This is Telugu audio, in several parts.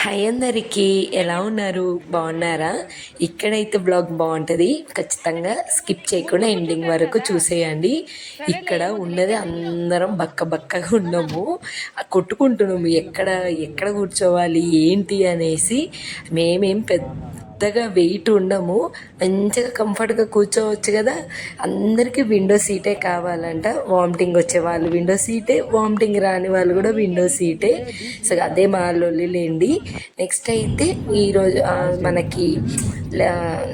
హాయ్ అందరికీ ఎలా ఉన్నారు? బాగున్నారా? ఇక్కడైతే బ్లాగ్ బాగుంటుంది. ఖచ్చితంగా స్కిప్ చేయకుండా ఎండింగ్ వరకు చూసేయండి. ఇక్కడ ఉన్నది అందరం బక్క బక్కగా ఉన్నాము. ఆ కొట్టుకుంటున్నాము. ఎక్కడ ఎక్కడ కూర్చోవాలి ఏంటి అనేసి మేమేం పెద్ద పెద్దగా వెయిట్ ఉండము. మంచిగా కంఫర్ట్గా కూర్చోవచ్చు కదా. అందరికీ విండో సీటే కావాలంట. వామిటింగ్ వచ్చే వాళ్ళు విండో సీటే వామిటింగ్ రాని వాళ్ళు కూడా విండో సీటే సో అదే మా లొల్లిలేండి. నెక్స్ట్ అయితే ఈరోజు మనకి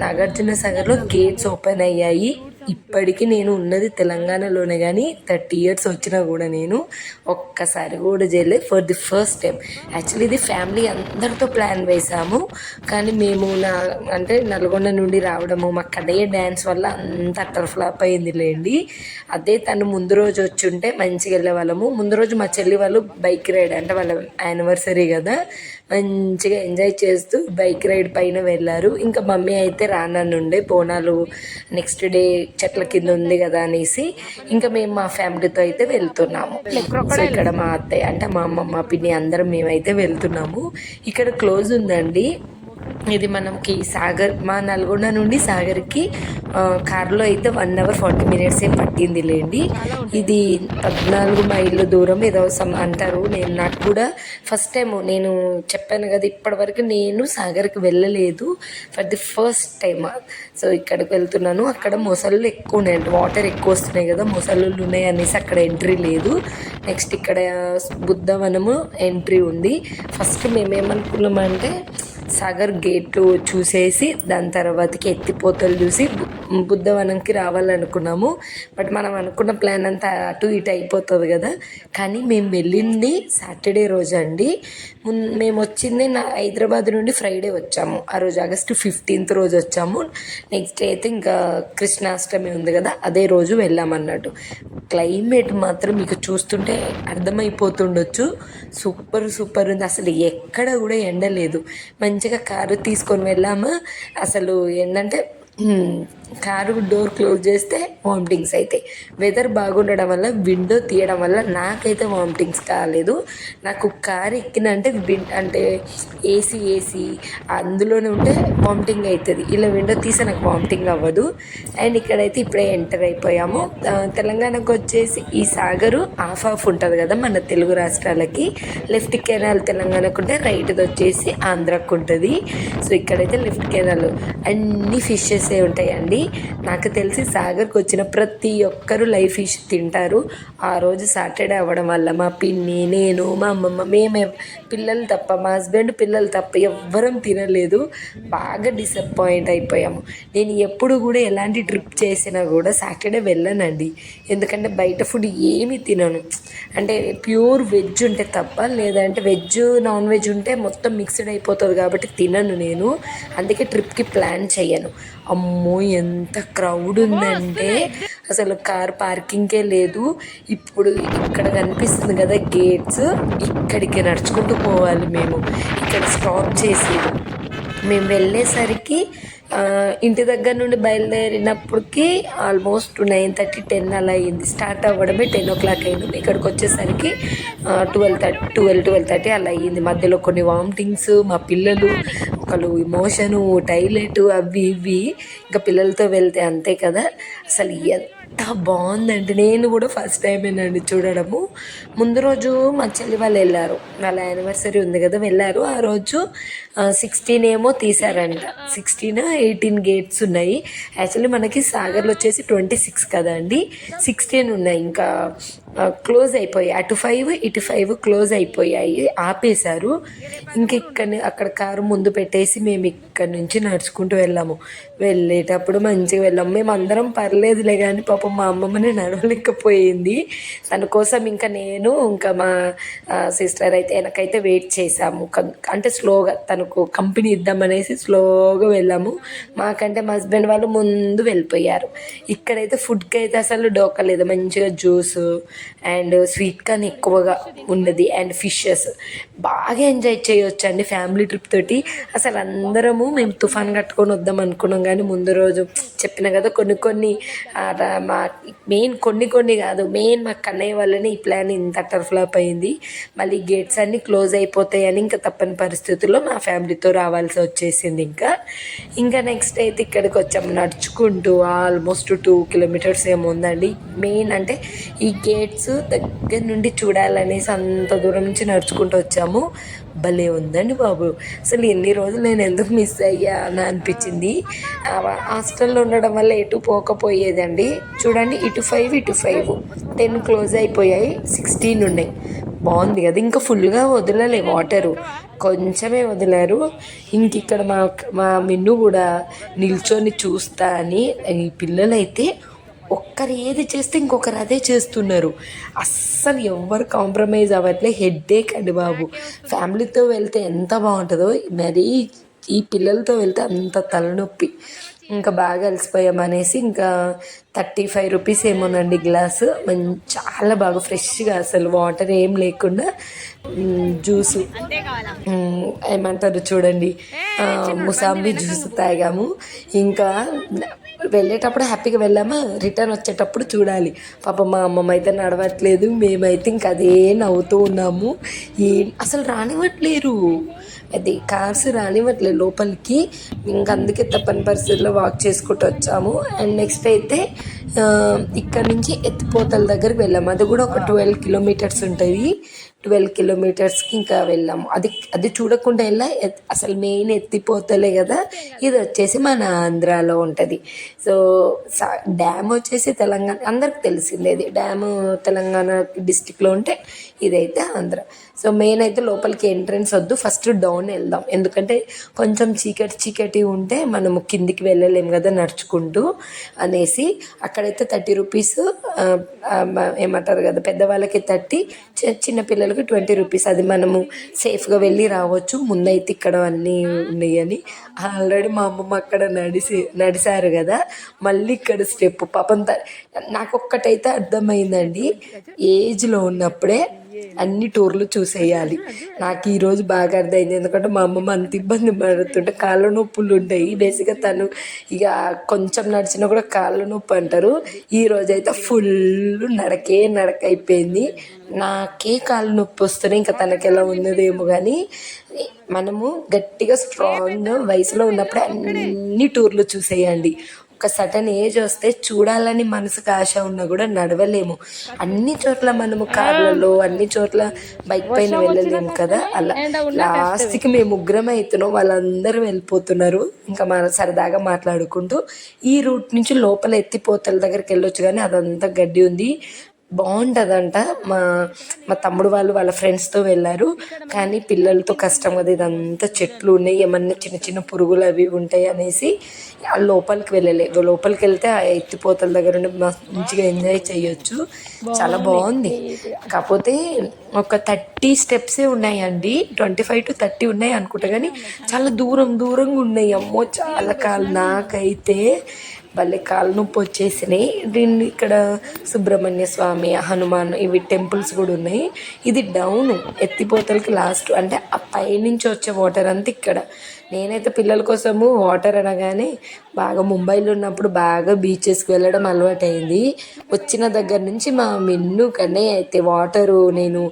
నాగార్జున సాగర్లో గేట్స్ ఓపెన్ అయ్యాయి. ఇప్పటికీ నేను ఉన్నది తెలంగాణలోనే కానీ థర్టీ ఇయర్స్ వచ్చినా కూడా నేను ఒక్కసారి కూడా చేయలేదు for the first time. Actually ఇది ఫ్యామిలీ అందరితో ప్లాన్ వేసాము. కానీ మేము నా అంటే నల్గొండ నుండి రావడము మాకు అదే డ్యాన్స్ వల్ల అంత అట్టర్ ఫ్లాప్ అయింది లేండి. అదే తను ముందు రోజు వచ్చి ఉంటే మంచిగా వెళ్ళే వాళ్ళము. ముందు రోజు మా చెల్లి వాళ్ళు బైక్ రైడ్ అంటే వాళ్ళ యానివర్సరీ కదా. మంచిగా ఎంజాయ్ చేస్తూ బైక్ రైడ్ పైన వెళ్ళారు. ఇంకా మమ్మీ అయితే రాననుండే బోనాలు నెక్స్ట్ డే చెట్ల కింద ఉంది కదా అనేసి ఇంకా మేము మా ఫ్యామిలీతో అయితే వెళ్తున్నాము. ఇక్కడ మా అత్తయ్య అంటే మా అమ్మ మా పిన్ని అందరం మేమైతే వెళ్తున్నాము. ఇక్కడ క్లోజ్ ఉందండి. ఇది మనకి సాగర్ మా నల్గొండ నుండి సాగర్కి కార్లో కారులో అయితే వన్ అవర్ ఫార్టీ మినిట్స్ ఏ పట్టింది లేండి ఇది పద్నాలుగు మైళ్ళ దూరం ఏదో సమ్ అంటారు. నేను నాకు కూడా ఫస్ట్ టైం నేను చెప్పాను కదా ఇప్పటివరకు నేను సాగర్కి వెళ్ళలేదు for the first time so ఇక్కడికి వెళ్తున్నాను. అక్కడ మొసళ్ళు ఎక్కువ ఉన్నాయి వాటర్ ఎక్కువ వస్తున్నాయి కదా మొసళ్ళు ఉన్నాయి అనేసి అక్కడ ఎంట్రీ లేదు. నెక్స్ట్ ఇక్కడ బుద్ధవనము ఎంట్రీ ఉంది. ఫస్ట్ మేమేమనుకున్నామంటే సాగర్ గేట్లు చూసేసి దాని తర్వాతకి ఎత్తిపోతలు చూసి బు- బుద్ధవనంకి రావాలనుకున్నాము. బట్ మనం అనుకున్న ప్లాన్ అంతా అటు ఇటు అయిపోతుంది కదా. కానీ మేము వెళ్ళింది సాటర్డే రోజు అండి. మున్- మేము వచ్చింది నా హైదరాబాద్ నుండి ఫ్రైడే వచ్చాము. ఆ రోజు ఆగస్టు ఫిఫ్టీన్త్ రోజు వచ్చాము. నెక్స్ట్ డే అయితే ఇంకా కృష్ణాష్టమి ఉంది కదా అదే రోజు వెళ్ళామన్నట్టు. క్లైమేట్ మాత్రం మీకు చూస్తుంటే అర్థమైపోతుండొచ్చు. సూపర్ సూపర్ ఉంది. అసలు ఎక్కడ కూడా ఎండ లేదు మంచిగా కార్ తీసుకొని వెళ్ళాము? అసలు ఏంటంటే కారు డోర్ క్లోజ్ చేస్తే వామిటింగ్స్ అయితే. వెదర్ బాగుండడం వల్ల విండో తీయడం వల్ల నాకైతే వామిటింగ్స్ కాలేదు. నాకు కారు ఎక్కిన అంటే విన్ అంటే ఏసీ ఏసీ అందులోనే ఉంటే వామిటింగ్ అవుతుంది ఇలా విండో తీస్తే నాకు వామిటింగ్ అవ్వదు. అండ్ ఇక్కడైతే ఇప్పుడే ఎంటర్ అయిపోయాము. తెలంగాణకు వచ్చేసి ఈ సాగరు ఆఫ్ ఆఫ్ ఉంటుంది కదా మన తెలుగు రాష్ట్రాలకి. లెఫ్ట్ కెనాల్ తెలంగాణకు ఉంటే రైట్ది వచ్చేసి ఆంధ్రాకు ఉంటుంది. సో ఇక్కడైతే లెఫ్ట్ కెనాల్ అన్ని ఫిషెస్ ఉంటాయండి. నాకు తెలిసి సాగర్కి వచ్చిన ప్రతి ఒక్కరు లైఫ్ ఫిష్ తింటారు. ఆ రోజు సాటర్డే అవ్వడం వల్ల మా పిన్ని నేను మా అమ్మమ్మ మేమే పిల్లలు తప్ప మా హస్బెండ్ పిల్లలు తప్ప ఎవ్వరం తినలేదు. బాగా డిసప్పాయింట్ అయిపోయాము. నేను ఎప్పుడు కూడా ఎలాంటి ట్రిప్ చేసినా కూడా సాటర్డే వెళ్ళనండి. ఎందుకంటే బయట ఫుడ్ ఏమీ తినను. అంటే ప్యూర్ వెజ్ ఉంటే తప్ప లేదంటే వెజ్ నాన్ వెజ్ ఉంటే మొత్తం మిక్స్డ్ అయిపోతుంది కాబట్టి తినను నేను. అందుకే ట్రిప్కి ప్లాన్ చేయను. అమ్మో ఎంత క్రౌడ్ ఉందంటే అసలు. కార్ పార్కింగ్కే లేదు. ఇప్పుడు ఇక్కడ కనిపిస్తుంది కదా గేట్స్ ఇక్కడికి నడుచుకుంటూ పోవాలి మేము. ఇక్కడ స్టాప్ చేసి మేము వెళ్ళేసరికి ఇంటి దగ్గర నుండి బయలుదేరినప్పటికి ఆల్మోస్ట్ నైన్ థర్టీ టెన్ అలా అయింది స్టార్ట్ అవ్వడమే టెన్ ఓ క్లాక్ అయింది. ఇక్కడికి వచ్చేసరికి twelve thirty twelve twelve thirty అలా అయ్యింది. మధ్యలో కొన్ని వామిటింగ్స్ మా పిల్లలు ఒకళ్ళు ఇమోషను టైలెట్ అవి ఇవి ఇంకా పిల్లలతో వెళ్తే అంతే కదా. అసలు ఎంత బాగుందండి. నేను కూడా ఫస్ట్ టైమేనండి చూడడము. ముందు రోజు మా చెల్లి వాళ్ళు వెళ్ళారు. వాళ్ళ యానివర్సరీ ఉంది కదా వెళ్ళారు. ఆ రోజు సిక్స్టీన్ ఏమో తీసారంట సిక్స్టీన్ ఎయిటీన్ గేట్స్ ఉన్నాయి. యాక్చువల్లీ మనకి సాగర్లో వచ్చేసి ట్వంటీ సిక్స్ కదా అండి. సిక్స్టీన్ ఉన్నాయి. ఇంకా క్లోజ్ అయిపోయాయి. అటు ఫైవ్ ఇటు ఫైవ్ క్లోజ్ అయిపోయాయి. ఆపేశారు. ఇంక ఇక్కడ అక్కడ కారు ముందు పెట్టేసి మేము ఇక్కడ నుంచి నడుచుకుంటూ వెళ్ళాము. వెళ్ళేటప్పుడు మంచిగా వెళ్ళాము. మేము అందరం పర్లేదులే కానీ పాప మా అమ్మమ్మనే నడవలేకపోయింది. తన కోసం ఇంకా నేను ఇంకా మా సిస్టర్ అయితే వెనకైతే వెయిట్ చేసాము అంటే స్లోగా తనకు కంపెనీ ఇద్దామనేసి స్లోగా వెళ్ళాము. మాకంటే మా హస్బెండ్ వాళ్ళు ముందు వెళ్ళిపోయారు. ఇక్కడైతే ఫుడ్కి అయితే అసలు డోకలేదు మంచిగా జ్యూస్ అండ్ స్వీట్ కార్న్ ఎక్కువగా ఉన్నది అండ్ ఫిషెస్ బాగా ఎంజాయ్ చేయొచ్చు అండి ఫ్యామిలీ ట్రిప్ తోటి. అసలు అందరము మేము తుఫాన్ కట్టుకొని వద్దాం అనుకున్నాం. కానీ ముందు రోజు చెప్పిన కదా కొన్ని కొన్ని ఆ, మా మెయిన్ కొన్ని కొన్ని కాదు మెయిన్ మా కన్నయ్య వల్లనే ఈ ప్లాన్ ఇంత అటర్ ఫ్లాప్ అయింది మళ్ళీ గేట్స్ అన్నీ క్లోజ్ అయిపోతాయని ఇంకా తప్పని పరిస్థితుల్లో మా ఫ్యామిలీతో రావాల్సి వచ్చేసింది ఇంకా. ఇంకా నెక్స్ట్ అయితే ఇక్కడికి వచ్చాము నడుచుకుంటూ ఆల్మోస్ట్ టూ కిలోమీటర్స్ ఏమో ఉందండి. మెయిన్ అంటే ఈ గేట్స్ దగ్గర నుండి చూడాలనేసి అంత దూరం నుంచి నడుచుకుంటూ వచ్చాము. భలే ఉందండి బాబు. అసలు ఎన్ని రోజులు నేను ఎందుకు మిస్ అయ్యా అని అనిపించింది. హాస్టల్లో ఉండడం వల్ల ఎటు పోకపోయేదండి. చూడండి ఇటు ఫైవ్ ఇటు ఫైవ్ టెన్ క్లోజ్ అయిపోయాయి సిక్స్టీన్ ఉన్నాయి. బాగుంది కదా ఇంకా ఫుల్గా వదలలే వాటరు కొంచెమే వదిలారు. ఇంక ఇక్కడ మా మా మిన్ను కూడా నిల్చొని చూస్తా అని ఈ పిల్లలైతే ఒక్కరు ఏది చేస్తే ఇంకొకరు అదే చేస్తున్నారు. అస్సలు ఎవ్వరు కాంప్రమైజ్ అవ్వట్లే. హెడ్ఏక్ అండి బాబు. ఫ్యామిలీతో వెళ్తే ఎంత బాగుంటుందో మరీ ఈ పిల్లలతో వెళ్తే అంత తలనొప్పి. ఇంకా బాగా అలసిపోయాం అనేసి ఇంకా థర్టీ ఫైవ్ రూపీస్ ఏమోనండి గ్లాసు మంచి చాలా బాగా ఫ్రెష్గా అసలు వాటర్ ఏం లేకుండా జ్యూసు ఏమంటారు చూడండి. ముసాంబి జ్యూస్ తాగాము. ఇంకా వెళ్ళేటప్పుడు హ్యాపీగా వెళ్ళామా? రిటర్న్ వచ్చేటప్పుడు చూడాలి. పాప మా అమ్మమ్మ అయితే నడవట్లేదు. మేమైతే ఇంకా అదే నవ్వుతూ ఉన్నాము. ఏ అసలు రానివ్వట్లేరు. అది కార్స్ రానివ్వట్లేదు లోపలికి. ఇంక అందుకే తప్పని పరిస్థితుల్లో వాక్ చేసుకుంటూ వచ్చాము. అండ్ నెక్స్ట్ అయితే ఇక్కడ నుంచి ఎత్తిపోతల దగ్గరికి వెళ్ళాము. అది కూడా ఒక ట్వెల్వ్ కిలోమీటర్స్ ఉంటుంది. ట్వెల్వ్ కిలోమీటర్స్కి ఇంకా వెళ్ళాము. అది అది చూడకుండా వెళ్ళా అసలు మెయిన్ ఎత్తిపోతలే కదా? ఇది వచ్చేసి మన ఆంధ్రాలో ఉంటుంది. సో సా- డ్యామ్ వచ్చేసి తెలంగాణ అందరికి తెలిసిందే ఇది. తెలంగాణ డిస్టిక్లో ఉంటే ఇదైతే ఆంధ్ర. సో మెయిన్ అయితే లోపలికి ఎంట్రన్స్ వద్దు ఫస్ట్ డౌన్ వెళ్దాం. ఎందుకంటే కొంచెం చీకటి చీకటి ఉంటే మనము కిందికి వెళ్ళలేము కదా నడుచుకుంటూ అనేసి అక్కడైతే థర్టీ రూపీస్ ఏమంటారు కదా పెద్దవాళ్ళకి థర్టీ చిన్న పిల్లలకి ట్వంటీ రూపీస్. అది మనము సేఫ్గా వెళ్ళి రావచ్చు. ముందైతే ఇక్కడ అన్నీ ఉన్నాయని. ఆల్రెడీ మా అమ్మమ్మ అక్కడ నడిసి నడిచారు కదా. మళ్ళీ ఇక్కడ స్టెప్ పాపం త- నాకు ఒక్కటైతే అర్థమైందండి. ఏజ్లో ఉన్నప్పుడే అన్ని టూర్లు చూసేయాలి. నాకు ఈ రోజు బాగా అర్థమైంది. ఎందుకంటే మా అమ్మమ్మ అంత ఇబ్బంది పడుతుంటే కాళ్ళ నొప్పులు ఉంటాయి. బేసిక్గా తను ఇక కొంచెం నడిచినా కూడా కాళ్ళ నొప్పి అంటారు. ఈ రోజు అయితే ఫుల్ నడకే నడక అయిపోయింది. నాకే కాళ్ళు నొప్పి వస్తున్నాయి ఇంకా తనకి ఎలా ఉన్నదేమో కానీ మనము గట్టిగా స్ట్రాంగ్ వయసులో ఉన్నప్పుడే అన్ని టూర్లు చూసేయండి. ఒక సటన్ ఏజ్ వస్తే చూడాలని మనసుకు ఆశ ఉన్నా కూడా నడవలేము. అన్ని చోట్ల మనము కార్లలో అన్ని చోట్ల బైక్ పైన వెళ్ళలేము కదా. అలా లాస్ట్కి మేము ముగ్గురం అవుతున్నాం వాళ్ళందరూ వెళ్ళిపోతున్నారు. ఇంకా మన సరదాగా మాట్లాడుకుంటూ ఈ రూట్ నుంచి లోపల ఎత్తిపోతల దగ్గరికి వెళ్ళొచ్చు కానీ అదంతా గడ్డి ఉంది. బాగుంటుందంట. మా మా తమ్ముడు వాళ్ళు వాళ్ళ ఫ్రెండ్స్తో వెళ్ళారు. కానీ పిల్లలతో కష్టం కదా ఇదంతా. చెట్లు ఉన్నాయి ఏమన్నా చిన్న చిన్న పురుగులు అవి ఉంటాయి అనేసి ఆ లోపలికి వెళ్ళలేదు లోపలికి వెళ్తే ఆ ఎత్తిపోతల దగ్గర ఉండి మంచిగా ఎంజాయ్ చేయొచ్చు. చాలా బాగుంది. కాకపోతే ఒక థర్టీ స్టెప్సే ఉన్నాయండి. ట్వంటీ ఫైవ్ టు థర్టీ ఉన్నాయి అనుకుంటా. కానీ చాలా దూరం దూరంగా ఉన్నాయి. అమ్మో చాలా కాలు. నాకైతే భలే కాలు నొప్పి వచ్చేసినాయి. దీన్ని ఇక్కడ సుబ్రహ్మణ్య స్వామి హనుమాన్ ఇవి టెంపుల్స్ కూడా ఉన్నాయి. ఇది డౌన్ ఎత్తిపోతలకి లాస్ట్. అంటే ఆ పైనుంచి వచ్చే వాటర్ అంతా ఇక్కడ. నేనైతే పిల్లల కోసము వాటర్ అనగానే బాగా ముంబైలో ఉన్నప్పుడు బాగా బీచెస్కి వెళ్ళడం అలవాటు అయింది వచ్చిన దగ్గర నుంచి మా మెన్ను కనే అయితే వాటరు నేను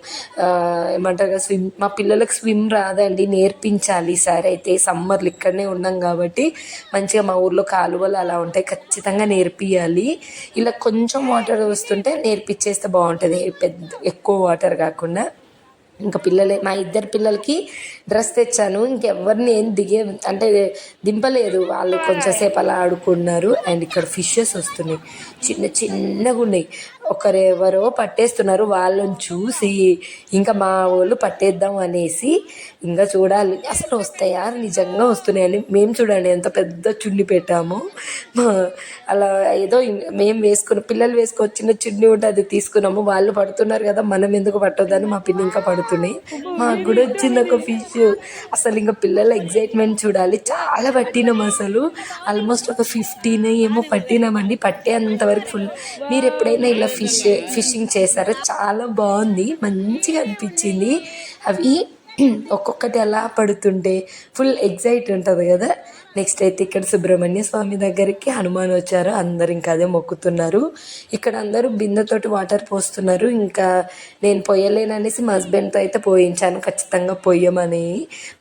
ఏమంటారు కదా స్విమ్ మా పిల్లలకు స్విమ్ రాదండి నేర్పించాలి సరే అయితే. సమ్మర్లు ఇక్కడనే ఉన్నాం కాబట్టి మంచిగా మా ఊర్లో కాలువలు అలా ఉంటాయి ఖచ్చితంగా నేర్పియాలి. ఇలా కొంచెం వాటర్ వస్తుంటే నేర్పించేస్తే బాగుంటుంది. పెద్ద ఎక్కువ వాటర్ కాకుండా. ఇంకా పిల్లలే మా ఇద్దరు పిల్లలకి డ్రెస్ తెచ్చాను. ఇంకెవరిని ఏం దిగే అంటే దింపలేదు. వాళ్ళు కొంచెంసేపు అలా ఆడుకున్నారు. అండ్ ఇక్కడ ఫిషెస్ వస్తున్నాయి. చిన్న చిన్నగా ఉన్నాయి. ఒకరెవరో పట్టేస్తున్నారు వాళ్ళని చూసి ఇంకా మా వాళ్ళు పట్టేద్దాం అనేసి ఇంకా చూడాలి. అసలు వస్తాయా? నిజంగా వస్తున్నాయని మేము చూడండి ఎంత పెద్ద చున్ని పెట్టాము. మా- అలా ఏదో మేము వేసుకున్న పిల్లలు వేసుకొచ్చిన చున్ని ఉంటే అది తీసుకున్నాము. వాళ్ళు పడుతున్నారు కదా మనం ఎందుకు పట్టొద్దని మా పిన్ని ఇంకా పడుతున్నాయి. మాకు కూడా వచ్చింది ఒక ఫిష్. అసలు ఇంకా పిల్లల ఎగ్జైట్మెంట్ చూడాలి. చాలా పట్టినాం అసలు. ఆల్మోస్ట్ ఒక ఫిఫ్టీన్ ఏమో పట్టినామండి. పట్టేంత వరకు ఫుల్. మీరు ఎప్పుడైనా ఇలా ఫిష్ ఫిషింగ్ చేశారు. చాలా బాగుంది. మంచిగా అనిపించింది. అవి ఒక్కొక్కటి అలా పడుతుంటే ఫుల్ ఎగ్జైట్ ఉంటుంది కదా. నెక్స్ట్ అయితే ఇక్కడ సుబ్రహ్మణ్య స్వామి దగ్గరికి హనుమాన్ వచ్చారు. అందరు ఇంకా అదే మొక్కుతున్నారు. ఇక్కడ అందరూ బిందెతోటి వాటర్ పోస్తున్నారు. ఇంకా నేను పోయలేననేసి మా హస్బెండ్తో అయితే పోయించాను. ఖచ్చితంగా పోయమని.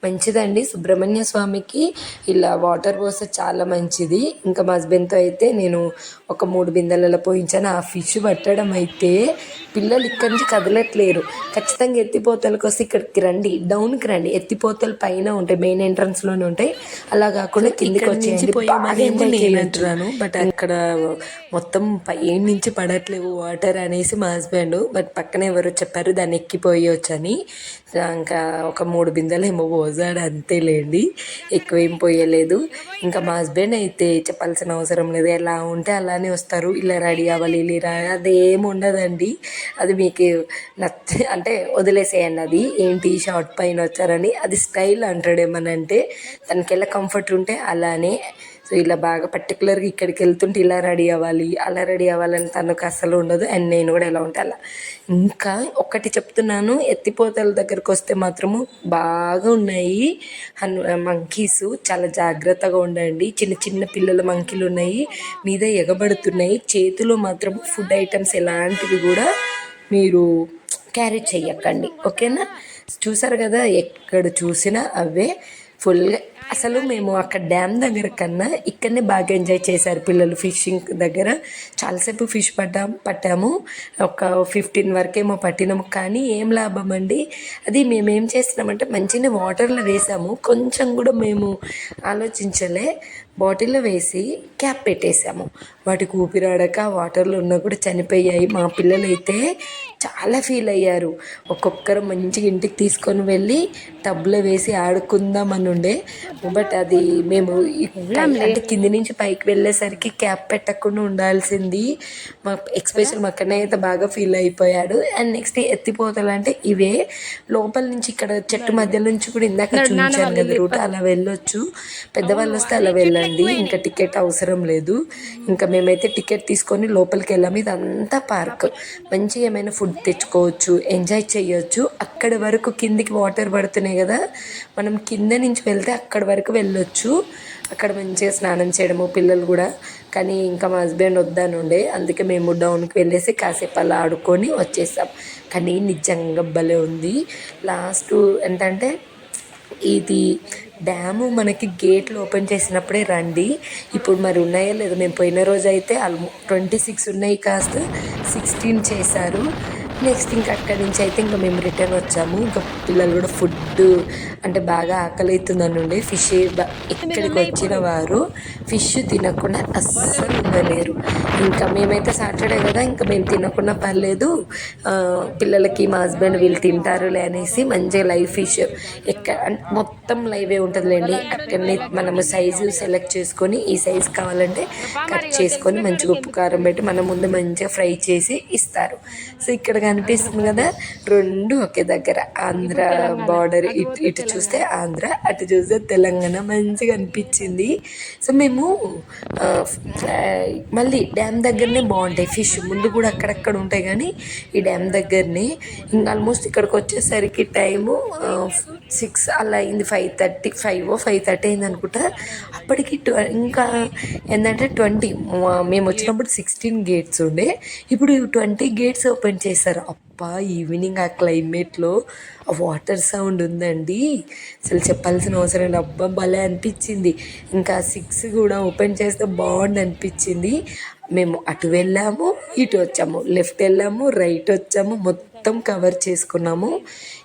మంచిదండి. సుబ్రహ్మణ్య స్వామికి ఇలా వాటర్ పోస్తే చాలా మంచిది. ఇంకా మా హస్బెండ్తో అయితే నేను ఒక మూడు బిందెలలో పోయించాను. ఆ ఫిష్ పట్టడం అయితే పిల్లలు ఇక్కడి నుంచి కదలట్లేరు. ఖచ్చితంగా ఎత్తిపోతలకు వస్తే ఇక్కడికి రండి. డౌన్కి రండి. ఎత్తిపోతలు పైన ఉంటాయి. మెయిన్ ఎంట్రన్స్లోనే ఉంటాయి. అలా కాకుండా కిందికి వచ్చేయండి. బాగా ఎంజాయ్ చేయమంటున్నాను బట్ అక్కడ మొత్తం పై నుంచి పడట్లేవు వాటర్ అనేసి మా హస్బెండ్ బట్ పక్కన ఎవరో చెప్పారు దాన్ని ఎక్కిపోయొచ్చు అని ఇంకా ఒక మూడు బిందెలు ఏమో పోసాడు అంతేలేండి. ఎక్కువేం పోయలేదు. ఇంకా మా హస్బెండ్ అయితే చెప్పాల్సిన అవసరం లేదు. ఎలా ఉంటే అలానే వస్తారు. ఇలా రెడీ అవ్వాలి ఇలా అదేం ఉండదండి. అది మీకు నచ్చ అంటే వదిలేసేయండి అది. ఏంటి షార్ట్ పైన వచ్చారని. అది స్టైల్ అంటాడు ఏమనంటే దానికి ఎలా కంఫర్ట్ ఉంటే అలానే. సో ఇలా బాగా పర్టికులర్గా ఇక్కడికి వెళ్తుంటే ఇలా రెడీ అవ్వాలి అలా రెడీ అవ్వాలని తనకు అసలు ఉండదు. అండ్ నేను కూడా ఎలా ఉంటే అలా. ఇంకా ఒకటి చెప్తున్నాను ఎత్తిపోతల దగ్గరకు వస్తే మాత్రము బాగా ఉన్నాయి. మంకీస్ చాలా జాగ్రత్తగా ఉండండి. చిన్న చిన్న పిల్లల మంకీలు ఉన్నాయి మీద ఎగబడుతున్నాయి. చేతిలో మాత్రం ఫుడ్ ఐటమ్స్ ఎలాంటివి కూడా మీరు క్యారీ చెయ్యకండి. ఓకేనా? చూసారు కదా ఎక్కడ చూసినా అవే. ఫుల్గా అసలు మేము అక్కడ డ్యామ్ దగ్గర కన్నా ఇక్కడనే బాగా ఎంజాయ్ చేశారు పిల్లలు ఫిషింగ్ దగ్గర. చాలాసేపు ఫిష్ పడ్డా పట్టాము. ఒక ఫిఫ్టీన్ వరకేమో పట్టినాము. కానీ ఏం లాభం అండి? అది మేము ఏం చేస్తున్నామంటే మంచిగా వాటర్లో వేసాము. కొంచెం కూడా మేము ఆలోచించలే. బాటిల్లో వేసి క్యాప్ పెట్టేసాము వాటికి ఊపిరాడక వాటర్లో ఉన్నా కూడా చనిపోయాయి. మా పిల్లలు అయితే చాలా ఫీల్ అయ్యారు. ఒక్కొక్కరు మంచిగా ఇంటికి తీసుకొని వెళ్ళి టబ్లో వేసి ఆడుకుందామని ఉండే బట్ అది మేము అంటే కింది నుంచి పైకి వెళ్ళేసరికి క్యాప్ పెట్టకుండా ఉండాల్సింది. మా ఎక్స్పెషల్ మా అక్కడనే అయితే బాగా ఫీల్ అయిపోయాడు. అండ్ నెక్స్ట్ ఎత్తిపోతలు అంటే ఇవే. లోపల నుంచి ఇక్కడ చెట్టు మధ్య నుంచి కూడా ఇందాక చూపించాను కదా రూట్ అలా వెళ్ళొచ్చు. పెద్దవాళ్ళు వస్తే అలా వెళ్ళండి. ఇంకా టికెట్ అవసరం లేదు. ఇంకా మేమైతే టికెట్ తీసుకొని లోపలికి వెళ్ళాము ఇదంతా పార్క్. మంచిగా ఏమైనా ఫుడ్ తెచ్చుకోవచ్చు ఎంజాయ్ చేయొచ్చు. అక్కడి వరకు కిందికి వాటర్ పడుతున్నాయి కదా. మనం కింద నుంచి వెళ్తే అక్కడి వరకు వెళ్ళొచ్చు. అక్కడ మంచిగా స్నానం చేయడము పిల్లలు కూడా. కానీ ఇంకా మా హస్బెండ్ వద్దానుండే. అందుకే మేము డౌన్కి వెళ్ళేసి కాసేపు అలా ఆడుకొని వచ్చేసాం. కానీ నిజంగా భలే ఉంది. లాస్ట్ ఏంటంటే ఇది డ్యాము మనకి గేట్లు ఓపెన్ చేసినప్పుడే రండి. ఇప్పుడు మరి ఉన్నాయో లేదో మేము పోయిన రోజు అయితే ఆల్మో ట్వంటీ సిక్స్ ఉన్నాయి కాస్త. సిక్స్టీన్ చేశారు. నెక్స్ట్ ఇంకా అక్కడి నుంచి అయితే ఇంకా మేము రిటర్న్ వచ్చాము. ఇంకా పిల్లలు కూడా ఫుడ్ అంటే బాగా ఆకలి అవుతుందని ఉండే ఫిష్ ఇక్కడికి వచ్చిన వారు ఫిష్ తినకుండా అస్సలు ఉండలేరు. ఇంకా మేమైతే సాటర్డే కదా ఇంకా మేము తినకుండా పర్లేదు. పిల్లలకి మా హస్బెండ్ వీళ్ళు తింటారులే అనేసి మంచిగా లైవ్ ఫిష్ ఎక్కడ మొత్తం లైవే ఉంటుందిలేండి. అక్కడనే మనము సైజు సెలెక్ట్ చేసుకొని ఈ సైజ్ కావాలంటే కట్ చేసుకొని మంచిగా ఉప్పు కారం పెట్టి మన ముందు మంచిగా ఫ్రై చేసి ఇస్తారు. సో ఇక్కడ కనిపిస్తుంది కదా? రెండు ఒకే దగ్గర. ఆంధ్ర బార్డర్ ఇటు ఇటు చూస్తే ఆంధ్ర అటు చూస్తే తెలంగాణ. మంచిగా అనిపించింది. సో మేము మళ్ళీ డ్యామ్ దగ్గరనే బాగుంటాయి ఫిష్. ముందు కూడా అక్కడక్కడ ఉంటాయి కానీ ఈ డ్యామ్ దగ్గరనే. ఇంకా ఆల్మోస్ట్ ఇక్కడికి వచ్చేసరికి టైము సిక్స్ అలా అయింది. Five thirty five five thirty అయింది అనుకుంటా. అప్పటికి ట్వ- ఇంకా ఏంటంటే ట్వంటీ మేము వచ్చినప్పుడు సిక్స్టీన్ గేట్స్ ఉండే. ఇప్పుడు ట్వంటీ గేట్స్ ఓపెన్ చేశారు. అబ్బా ఈవినింగ్ ఆ క్లైమేట్లో ఆ వాటర్ సౌండ్ ఉందండి. అసలు చెప్పాల్సిన అవసరం లేదు. అబ్బా భలే అనిపించింది. ఇంకా సిక్స్ కూడా ఓపెన్ చేస్తే బాగుంది అనిపించింది. మేము అటు వెళ్ళాము ఇటు వచ్చాము. లెఫ్ట్ వెళ్ళాము రైట్ వచ్చాము మొత్తం కవర్ చేసుకున్నాము.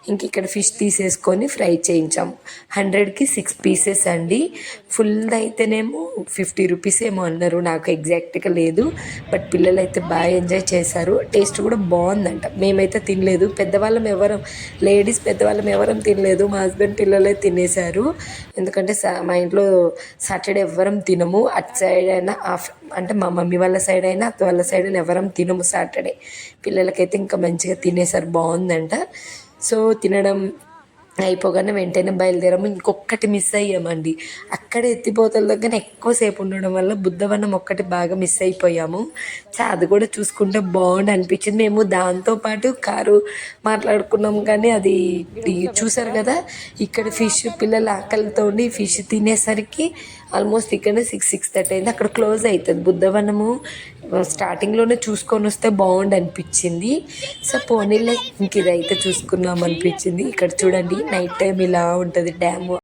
ఇంక ఇక్కడ ఫిష్ తీసేసుకొని ఫ్రై చేయించాము. హండ్రెడ్కి సిక్స్ పీసెస్ అండి. ఫుల్ అయితేనేమో ఫిఫ్టీ రూపీస్ ఏమో అన్నారు. నాకు ఎగ్జాక్ట్గా లేదు బట్ పిల్లలు అయితే బాగా ఎంజాయ్ చేశారు. టేస్ట్ కూడా బాగుందంట. మేమైతే తినలేదు. పెద్దవాళ్ళం ఎవరం లేడీస్ పెద్దవాళ్ళం ఎవరం తినలేదు. మా హస్బెండ్ పిల్లలే తినేశారు. ఎందుకంటే సా- మా ఇంట్లో సాటర్డే ఎవ్వరం తినము. అటు సైడ్ అయినా ఆఫ్ అంటే మా మమ్మీ వాళ్ళ సైడ్ అయినా అత్త వాళ్ళ సైడ్ అయినా ఎవరం తినము సాటర్డే. పిల్లలకైతే ఇంకా మంచిగా తినేసారు బాగుందంట. సో తినడం అయిపోగానే వెంటనే బయలుదేరాము. ఇంకొకటి మిస్ అయ్యామండి. అక్కడ ఎత్తిపోతల దగ్గర ఎక్కువసేపు ఉండడం వల్ల బుద్ధవనం ఒక్కటి బాగా మిస్ అయిపోయాము. చా అది కూడా చూసుకుంటే బాగుండి అనిపించింది. మేము దాంతోపాటు కారు మాట్లాడుకున్నాం కానీ అది చూసారు కదా ఇక్కడ ఫిష్ పిల్లల ఆకలితో ఉండి ఫిష్ తినేసరికి ఆల్మోస్ట్ ఇక్కడ సిక్స్ సిక్స్ థర్టీ అయింది. అక్కడ క్లోజ్ అవుతుంది బుద్ధవనము. స్టార్టింగ్లోనే చూసుకొని వస్తే బాగుండు అనిపించింది సో పోనీలే ఇంక ఇదైతే చూసుకున్నాం అనిపించింది ఇక్కడ చూడండి నైట్ టైం ఇలా ఉంటుంది డ్యాము